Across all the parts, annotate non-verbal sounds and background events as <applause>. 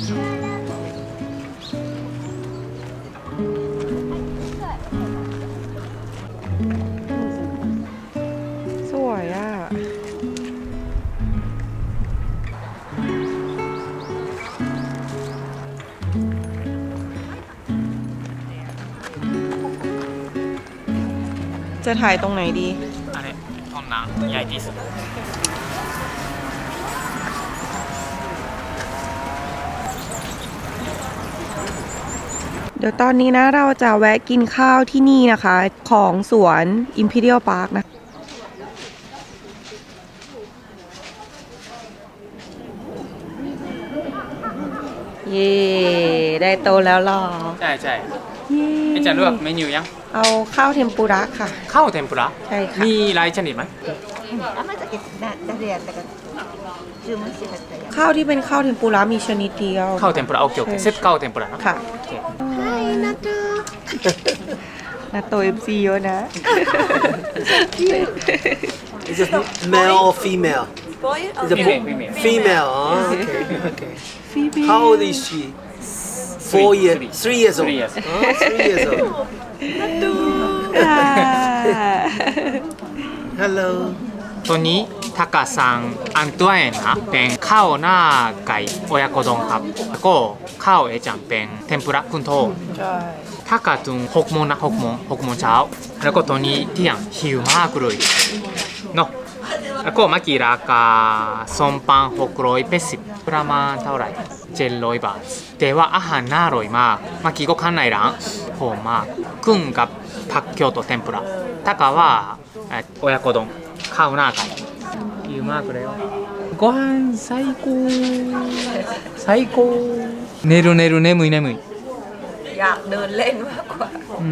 สวยอ่ะ จะถ่ายตรงไหนดี あれこんなん焼いていいっす เดี๋ยวตอนนี้นะเราจะแวะกินข้าวที่นี่นะคะ ของสวน Imperial Park นะเย่ได้โตแล้วหรอใช่ใช่เย่จะเลือกเมนูยัง เอาข้าวเทมปุระค่ะ ข้าวเทมปุระใช่ค่ะมีหลายชนิดไหมข้าวที่เป็นข้าวเทมปุระมีชนิดเดียว ข้าวเทมปุระเอาเคโอเคเซตข้าวเทมปุระนะค่ะ Hi, Nato. <laughs> Nato MC yun. Is it male or female? Boy or female? Female. Female. Oh, okay. okay. Female. How old is she? Four years. Three. three years old. Three years. Oh, three years old. <laughs> Nato. Ah. Hello. Tony. วนี้タカさんอันตัวเองนะเป็นข้าวหน้าไก่โอยาโกดงครับแล้วก็ข้าวเอจังเป็นเทมปุระคุณโท ใช่ タカตุงหกโมงนะหกโมงหกโมงเช้า แล้วก็ตัวนี้เที่ยงหิวมากเลยเนาะแล้วก็เมื่อกี้ราคาสองพันหกร้อยแปดสิบประมาณเท่าไหร่เจ็ดร้อยบาทแต่ว่าอาหารน่าอร่อยมากเมื่อกี้ก็ข้างในร้านหอมมากกุ้งกับผักเกียวโตเทมปุระタカはえ親子丼ข้าวหน้า ไก่หิวมากเลยご飯最高最高寝る寝る眠い眠い อยากเดินเล่นมากกว่า うん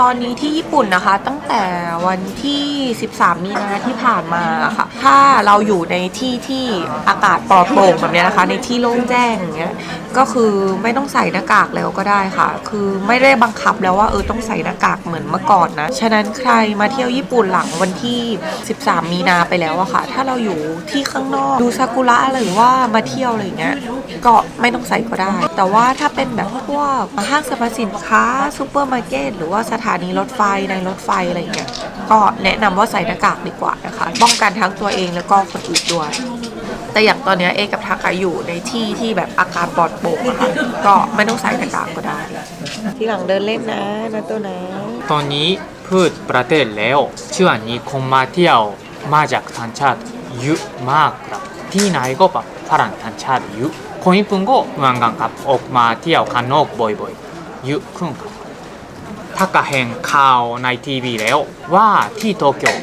ตอนนี้ที่ญี่ปุ่นนะคะ ตั้งแต่วันที่ 13 มีนาที่ผ่านมาค่ะ ถ้าเราอยู่ในที่ที่อากาศปลอดโปร่งแบบนี้นะคะ ในที่โล่งแจ้งอย่างเงี้ยก็คือไม่ต้องใส่หน้ากากแล้วก็ได้ค่ะ คือไม่ได้บังคับแล้วว่าเออต้องใส่หน้ากากเหมือนเมื่อก่อนนะ ฉะนั้นใครมาเที่ยวญี่ปุ่นหลังวันที่ 13 มีนาไปแล้วอะค่ะ ถ้าเราอยู่ที่ข้างนอกดูซากุระหรือว่ามาเที่ยวอะไรเงี้ยก็ไม่ต้องใส่ก็ได้ แต่ว่าถ้าเป็นแบบพวกห้างสรรพสินค้าซูเปอร์มาร์เก็ตหรือว่าสถถานีรถไฟในรถไฟอะไรอย่างเงี้ยก็แนะนำว่าใส่หน้ากากดีกว่านะคะ ป้องกันทั้งตัวเองแล้วก็คนอื่นด้วย แต่อย่างตอนนี้เอกับทากอยู่ในที่ที่แบบอาการปลอดโปร่งอะค่ะก็ไม่ต้องใส่หน้ากากก็ได้ ที่หลังเดินเล่นนะนะตัวนะตอนนี้พูดประเทศแล้วเชื่อนี้คนมาเที่ยวมาจากต่างชาติเยอะมากครับ ที่ไหนก็แบบฝรั่งต่างชาติเยอะคนญี่ปุ่นก็เมือนกันครับออกมาเที่ยวข้างนอกบ่อยๆเยอะขึ้นครับ ถ้าก็เห็นข่าวในทีวีแล้วว่าที่โตเกียว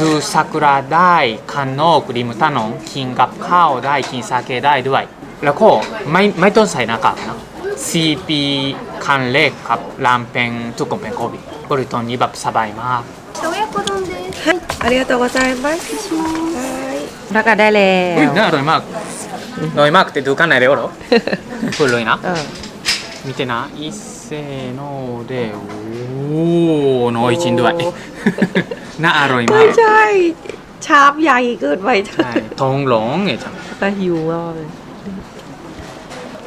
ดูซากุระได้ข้างนอกริมถนนกินกับข้าวได้กินสาเกได้ด้วย แล้วก็ไม่ไม่ต้องใส่หน้ากากนะ CP ครั้งแรกครับรามเป็นทุกคนเป็นโควิดก็เลยตอนนี้แบบสบายมาก 親子丼ですはい、ありがとうございます。はい。ทากาได้แล้ อุ้ยว น่าอร่อยมากอร่อยมากแต่ดูกันไหนเร็วเหรอ พูดเลยนะ เออ 見てな一斉のでおおน้อยจริงด้วย น่าอร่อยมา ไม่ ก ใช่ ชามใหญ่เกินไป ใช่ทองหลงไงจัง ตาหิวอ่ะ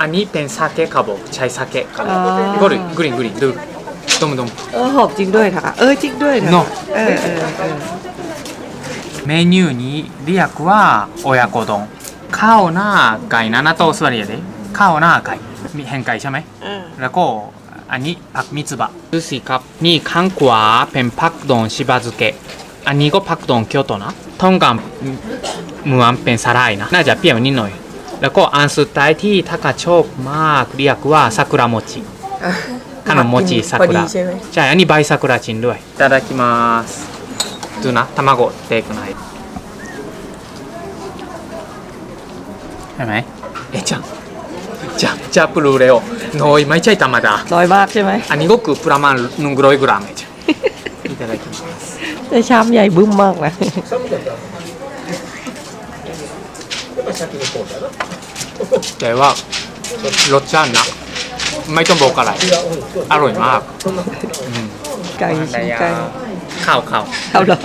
อันนี้เป็นซาเกะครับผมใช้ซาเกะครับ อ๋อ ก็เลยกรีนกรีนดูดมดม เออหอมจริงด้วยค่ะ เออจริงด้วยค่ะ เนอะ เออเออเออ メニューにリアクは親子丼ข้าวหน้าไก่นะนาโตสวัสดีเลยข้าวหน้าไก่ มีแห่งไก่ใช่ไหม เออ แล้วก็อันนี้ผักมิつばดูสิครับนี่ข้างขวาเป็นผักดองชิบะ漬けอันนี้ก็ผักดองเกียวโตนะทองกันเหมือนเป็นสาหร่ายนะน่าจะเปรี้ยวนิดหน่อย แล้วก็อันสุดท้ายที่ถ้ากาชอบมากเรียกว่าซากุระโมจิขนมโมจิซา พอ กุ ดี ระ ใช่ไหม ใช่อันนี้ใบซากุระจริงด้วยいただきますดูนะ卵เด็กหน่อยใช่ไหมเอ๊ะจัง จับจับรู้เร็วน้อยไม่ใช่ธรรมดา น้อยมากใช่ไหม อันนี้ก็คือประมาณหนึ่งร้อยกรัมเองいただきます แต่ชามใหญ่บึ้มมากนะ แต่ว่ารสชาตินะ ไม่ต้องบอกอะไร อร่อยมากอืม ไก่ชิ้นไก่ ข้าวข้าว เอาเหรอ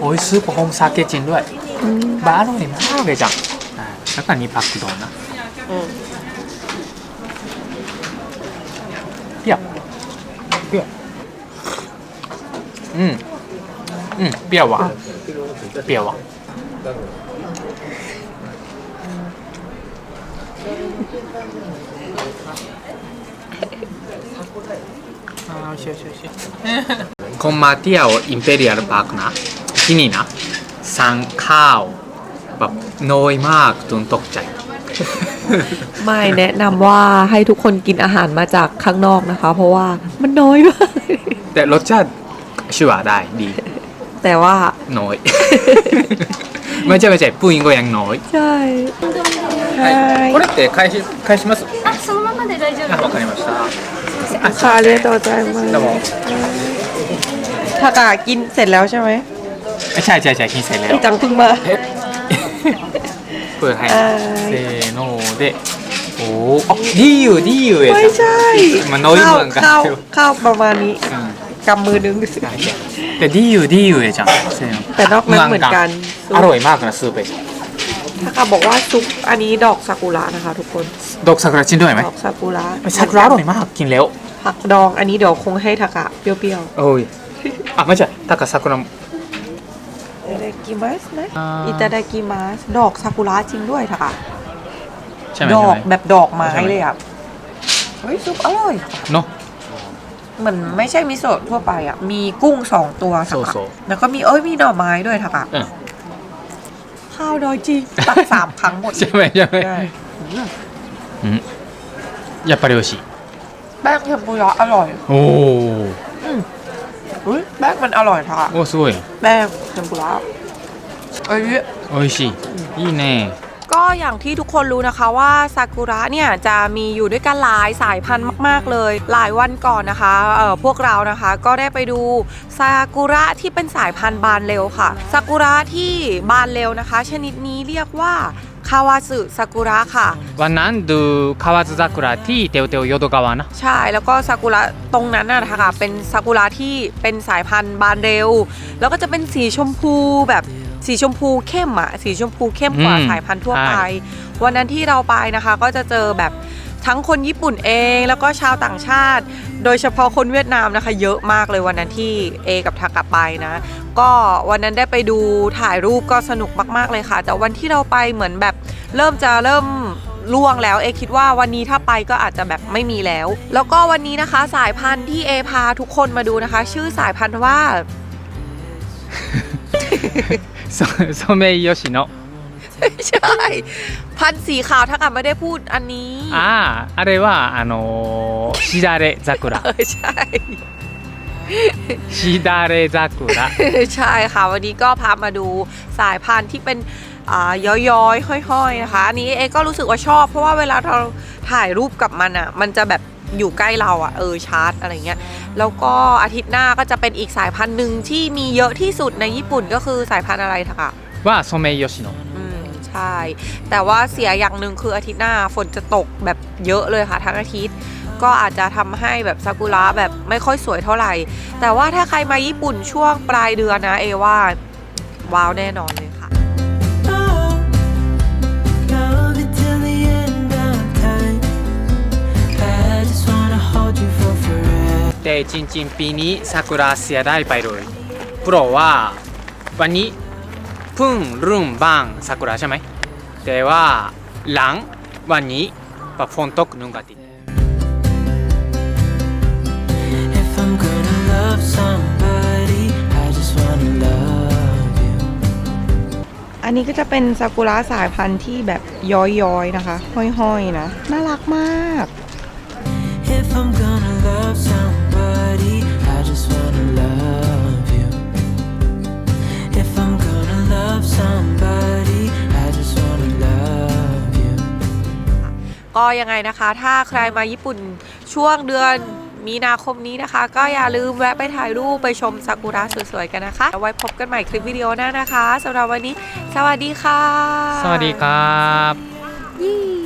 โอ้ยซุปโฮมซาเกะจริงด้วยบ้าอร่อยมากเลยจังอ่า だから2パックどうな。うん。ピアピアうん。うん。ピアはピアはあおいしいおいしいおいし。いコンマティアをインペリアルパークな。気にナサンカオ。 แบบน้อยมากจนตกใจ ไม่แนะนำว่าให้ทุกคนกินอาหารมาจากข้างนอกนะคะ เพราะว่ามันน้อยมาก แต่รสชาติชัวร์ได้ดี แต่ว่า น้อย ไม่ใช่ไม่ใช่ปุ้ยก็ยังน้อย ใช่ これって返し返しますあ、そのままで大丈夫あわかりました ค่ะเรียนต่อใจมา どうも ทากากินเสร็จแล้วใช่ไหม ใช่ใช่ใช่กินเสร็จแล้ว พี่จังเพิ่งมา เปิดให้อ่าเซโนเดโอ้อ๋อดีอยู่ดีอยู่เอไม่ใช่มันน้อยข้าวเหมือนกันข้าวข้าวประมาณนี้うんกำมือนึงใช่ใช่แต่ดีอยู่ดีอยู่เอจังเซโนแต่นอกนั้นเหมือนกันอร่อยมากนะซูเปอร์ทากาบอกว่าซุปอันนี้ดอกซากุระนะคะ ทุกคน ดอกซากุระชินด้วยไหมดอกซากุระซากุระอร่อยมากกินแล้วผักดองอันนี้เดี๋ยวคงให้ทากะเปรี้ยวโอ้ยอะไม่ใช่ถ้ากับซากุระๆ อิตากิมัสนะอ่า อิตาดากิมัสดอกซากุระจริงด้วยค่ะดอกแบบดอกไม้เลยอะ เฮ้ย ซุปอร่อยเนาะ เหมือนไม่ใช่มิโซะทั่วไปอะ มีกุ้งสองตัวค่ะแล้วก็มีเอ้ยมีหน่อไม้ด้วยค่ะข้าวดอยจีตักสามครั้งหมดใช่ไหมใช่ไหมใช่อืมอืมอย่าปเร็วสิแป้งเทมปุระอร่อย โอ้ ป้งมันอร่อยทากะ おすごい แป้งเทมปุระเอ้ย 美味しいいいね ก็อย่างที่ทุกคนรู้นะคะว่าซากุระเนี่ยจะมีอยู่ด้วยกันหลายสายพันธุ์มาก ๆ เลย หลายวันก่อนนะคะเอ่อพวกเรานะคะก็ได้ไปดูซากุระที่เป็นสายพันธุ์บานเร็วค่ะซากุระที่บานเร็วนะคะ ชนิดนี้เรียกว่า คาวาซุซากุระค่ะ วันนั้นดูคาวาซุซากุระที่เตียวเตียวโยโดกาวะนะใช่แล้วก็ซากุระตรงนั้นนะนะคะเป็นซากุระที่เป็นสายพันธุ์บานเร็ว แล้วก็จะเป็นสีชมพูแบบสีชมพูเข้มอะสีชมพูเข้มกว่าสายพันธุ์ทั่วไป วันนั้นที่เราไปนะคะก็จะเจอแบบ ทั้งคนญี่ปุ่นเองแล้วก็ชาวต่างชาติ โดยเฉพาะคนเวียดนามนะคะ เยอะมากเลยวันนั้นที่เอกับทากะไปนะ ก็วันนั้นได้ไปดูถ่ายรูปก็สนุกมากๆเลยค่ะ แต่วันที่เราไปเหมือนแบบเริ่มจะเริ่มล่วงแล้ว เอคิดว่าวันนี้ถ้าไปก็อาจจะแบบไม่มีแล้ว แล้วก็วันนี้นะคะ สายพันธุ์ที่เอพาทุกคนมาดูนะคะ ชื่อสายพันธุ์ว่า ソソメイヨシノ ไม่ใช่ พันธุ์สีขาวถ้ากะไม่ได้พูดอันนี้ あああれはあのーしだれ桜 เออใช่ しだれ桜 ใช่ค่ะ วันนี้ก็พามาดูสายพันธุ์ที่เป็นอ่าย้อยๆ ห้อยๆ นะคะ อันนี้เอก็รู้สึกว่าชอบ เพราะว่าเวลาเราถ่ายรูปกับมันอ่ะ มันจะแบบอยู่ใกล้เราอ่ะ เออชาร์จอะไรเงี้ย แล้วก็อาทิตย์หน้าก็จะเป็นอีกสายพันธุ์หนึ่งที่มีเยอะที่สุดในญี่ปุ่นก็คือสายพันธุ์อะไรทะกะ はソメイヨシノ อืมใ ช่ แต่ว่าเสียอย่างหนึ่งคืออาทิตย์หน้าฝนจะตกแบบเยอะเลยค่ะทั้งอาทิตย์ ก็อาจจะทำให้แบบซากุระแบบไม่ค่อยสวยเท่าไหร่ แต่ว่าถ้าใครมาญี่ปุ่นช่วงปลายเดือนนะเอว่าว้าวแน่นอนเลยค่ะ Love it till the end of time. I just wanna hold you for forever. でจริงๆปีนี้ซากุระเสียได้ไปเลยเพราะว่าวันนี้ พิ่งรุ่งบ้างซากุระใช่ไหมแต่ว่าหลังวันนี้ฝนตกหนึ่งอาทิตย์ If I'm gonna love somebody, I just wanna love you. อันนี้ก็จะเป็นซากุระสายพันธุ์ที่แบบย้อยๆนะคะ ห้อยๆนะ น่ารักมาก If I'm gonna love somebody, I just wanna love ก็ยังไงนะคะ ถ้าใครมาญี่ปุ่นช่วงเดือนมีนาคมนี้นะคะ ก็อย่าลืมแวะไปถ่ายรูปไปชมซากุระสวยๆกันนะคะเอาไว้พบกันใหม่คลิปวิดีโอหน้านะคะสำหรับวันนี้ สวัสดีค่ะ สวัสดีครับ